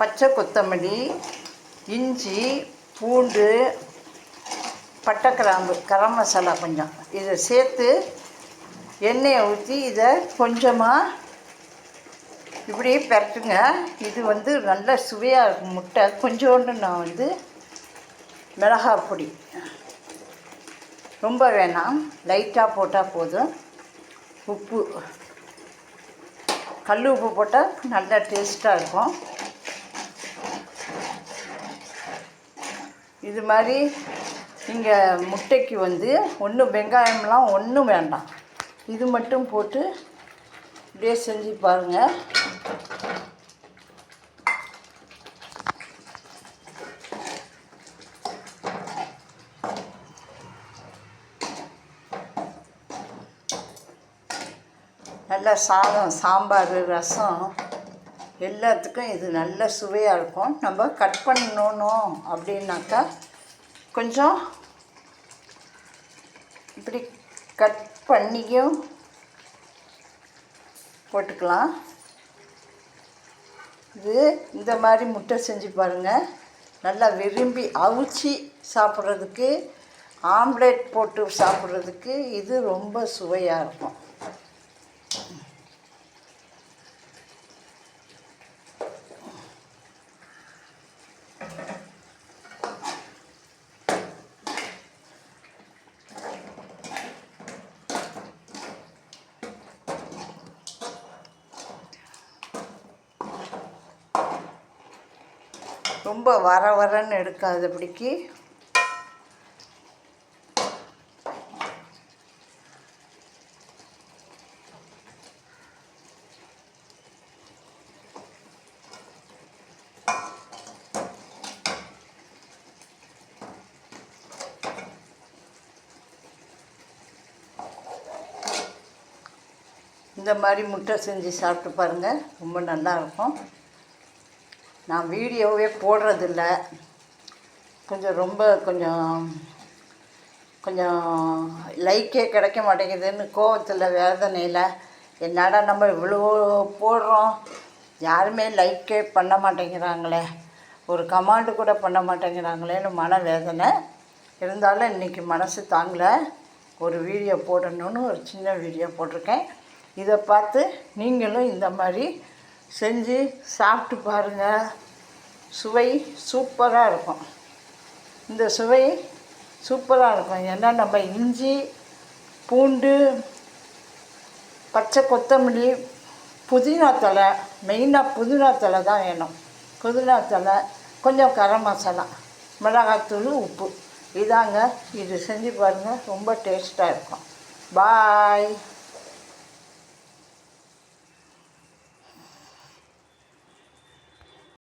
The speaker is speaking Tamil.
பச்சை கொத்தமல்லி இஞ்சி பூண்டு பட்டை கிராம்பு கரம் மசாலா கொஞ்சம். இதை சேர்த்து எண்ணெயை ஊற்றி இதை கொஞ்சமாக இப்படி பரட்டுங்க. இது வந்து நல்ல சுவையாக இருக்கும் முட்டை. கொஞ்சோண்டு நான் வந்து மிளகாய் பொடி. ரொம்ப வேணாம். லைட்டாக போட்டால் போதும். உப்பு. கல் உப்பு போட்டால் நல்லா டேஸ்ட்டாக இருக்கும். இது மாதிரி இங்கே முட்டைக்கு வந்து ஒன்றும் வெங்காயம்லாம் ஒன்றும் வேண்டாம். இது மட்டும் போட்டு இப்படியே செஞ்சு பாருங்கள் நல்லா சாதம் சாம்பார் ரசம். எல்லாத்துக்கும் இது நல்ல சுவையாக இருக்கும். நம்ம கட் பண்ணணும் அப்படின்னாக்கா கொஞ்சம் இப்படி கட் பண்ணியும் போட்டுக்கலாம். இது இந்த மாதிரி முட்டை செஞ்சு பாருங்கள் நல்லா விரும்பி அவிச்சு சாப்பிட்றதுக்கு ஆம்லேட் போட்டு சாப்பிட்றதுக்கு இது ரொம்ப சுவையாக இருக்கும். ரொம்ப வர வரன்னு எடுக்காதபடிக்கு இந்த மாதிரி முட்டை செஞ்சு சாப்பிட்டு பாருங்கள் ரொம்ப நல்லா இருக்கும். நான் வீடியோவே போடுறதில்ல. கொஞ்சம் ரொம்ப கொஞ்சம் கொஞ்சம் லைக்கே கிடைக்க மாட்டேங்குதுன்னு கோவத்தில் வேதனையில் என்னடா நம்ம இவ்வளோ போடுறோம்? யாருமே லைக்கே பண்ண மாட்டேங்கிறாங்களே. ஒரு கமாண்டு கூட பண்ண மாட்டேங்கிறாங்களேன்னு மன வேதனை இருந்தாலும் இன்றைக்கி மனசு தாங்கலை. ஒரு வீடியோ போடணும்னு ஒரு சின்ன வீடியோ போட்டிருக்கேன். இதை பார்த்து நீங்களும் இந்த மாதிரி செஞ்சு சாப்பிட்டு பாருங்கள் சுவை சூப்பராக இருக்கும். இந்த சுவை சூப்பராக இருக்கும். ஏன்னா நம்ம இஞ்சி பூண்டு பச்சை கொத்தமல்லி புதினா தழை மெயினாக புதினா தழை தான் வேணும். புதினா தழை கொஞ்சம் கரம் மசாலா மிளகாத்தூள் உப்பு. இதாங்க இது செஞ்சு பாருங்கள் ரொம்ப டேஸ்ட்டாக இருக்கும். பாய்